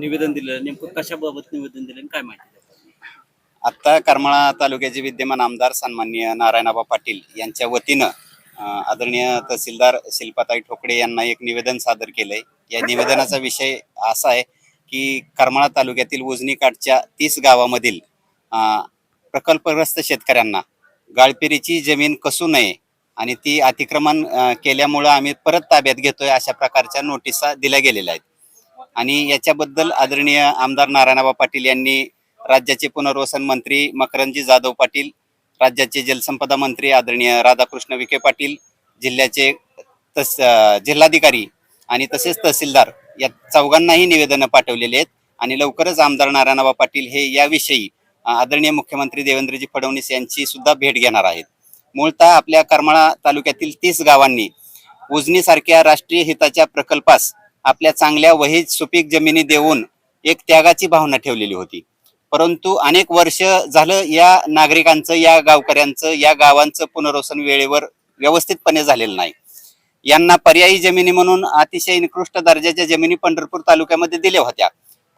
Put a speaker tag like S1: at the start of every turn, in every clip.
S1: निवेदन दिलं नेमकं कशाबाबत निवेदन दिलं आणि काय माहिती आत्ता
S2: आता करमाळा तालुक्याचे विद्यमान आमदार सन्मान्य नारायणबा पाटील यांच्या वतीनं आदरणीय तहसीलदार शिल्पाताई ठोकळे यांना एक निवेदन सादर केलंय. या निवेदनाचा विषय असा आहे की करमाळा तालुक्यातील उजनी काठच्या तीस गावामधील प्रकल्पग्रस्त शेतकऱ्यांना गाळपिरीची जमीन कसू नये आणि ती अतिक्रमण केल्यामुळं आम्ही परत ताब्यात घेतोय अशा प्रकारच्या नोटिसा दिल्या गेलेल्या आहेत. आणि याच्याबद्दल आदरणीय आमदार नारायणबा पाटील यांनी राज्याचे पुनर्वसन मंत्री मकरंजी जाधव पाटील राज्याचे जलसंपदा मंत्री आदरणीय राधाकृष्ण विखे पाटील जिल्ह्याचे तस जिल्हाधिकारी आणि तसेच तहसीलदार या चौघांनाही निवेदनं पाठवलेली आहेत. आणि लवकरच आमदार नारायणबा पाटील हे याविषयी आदरणीय मुख्यमंत्री देवेंद्रजी फडणवीस यांची सुद्धा भेट घेणार आहेत. मूळतः आपल्या करमाळा तालुक्यातील तीस गावांनी उजनीसारख्या राष्ट्रीय हिताच्या प्रकल्पास आपल्या चांगल्या वहीत सुपीक जमिनी देऊन एक त्यागाची भावना ठेवलेली होती. परंतु अनेक वर्ष झालं या नागरिकांचं या गावकऱ्यांचं या गावांचं पुनर्वसन वेळेवर व्यवस्थितपणे झालेलं नाही. यांना पर्यायी जमिनी म्हणून अतिशय निकृष्ट दर्जाच्या जमिनी पंढरपूर तालुक्यामध्ये दिल्या होत्या.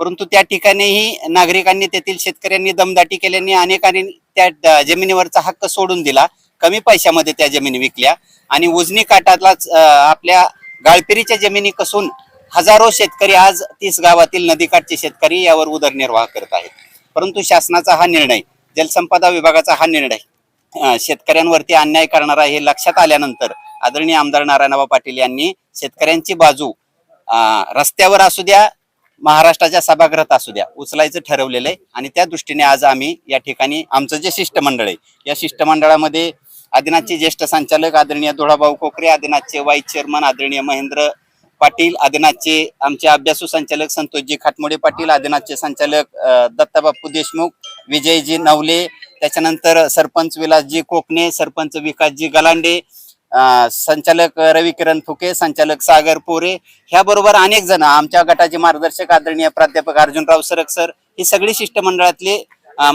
S2: परंतु त्या ठिकाणीही नागरिकांनी तेथील शेतकऱ्यांनी दमदाटी केल्याने अनेकांनी त्या जमिनीवरचा हक्क सोडून दिला. कमी पैशामध्ये त्या जमिनी विकल्या आणि उजनी काटातलाच आपल्या गाळपिरीच्या जमिनी कसून हजारो शेतकरी आज तीस गावातील नदीकाठचे शेतकरी यावर उदरनिर्वाह करत आहेत. परंतु शासनाचा हा निर्णय जलसंपदा विभागाचा हा निर्णय शेतकऱ्यांवरती अन्याय करणारा हे लक्षात आल्यानंतर आदरणीय आमदार नारायणबा पाटील यांनी शेतकऱ्यांची बाजू अं, रस्त्यावर असू द्या महाराष्ट्राच्या सभागृहात असू द्या उचलायचं ठरवलेलं आहे. आणि त्या दृष्टीने आज आम्ही या ठिकाणी आमचं जे शिष्टमंडळ आहे या शिष्टमंडळामध्ये आदिनाथचे ज्येष्ठ संचालक आदरणीय धुळाभाऊ कोकरे आदिनाथचे वाईस चेअरमन आदरणीय महेंद्र पाटील आदिनाथचे आमचे अभ्यासू संचालक संतोषजी खाटमोडे पाटील आदिनाथचे संचालक दत्ताबापू देशमुख विजयजी नवले त्याच्यानंतर सरपंच विलासजी कोकणे सरपंच विकासजी गलांडे संचालक रवी किरण फुके संचालक सागर पोरे ह्याबरोबर अनेक जण आमच्या गटाचे मार्गदर्शक आदरणीय प्राध्यापक अर्जुनराव सरक सर ही सगळी शिष्टमंडळातले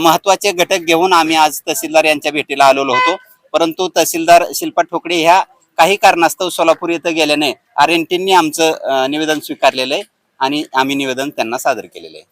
S2: महत्त्वाचे घटक घेऊन आम्ही आज तहसीलदार यांच्या भेटीला आलेलो होतो. परंतु तहसीलदार शिल्पा ठोकडे ह्या काही कारणास्तव सोलापूर येथे गेल्याने आर एन टींनी आमचं निवेदन स्वीकारलेलं आहे आणि आम्ही निवेदन त्यांना सादर केलेलं आहे.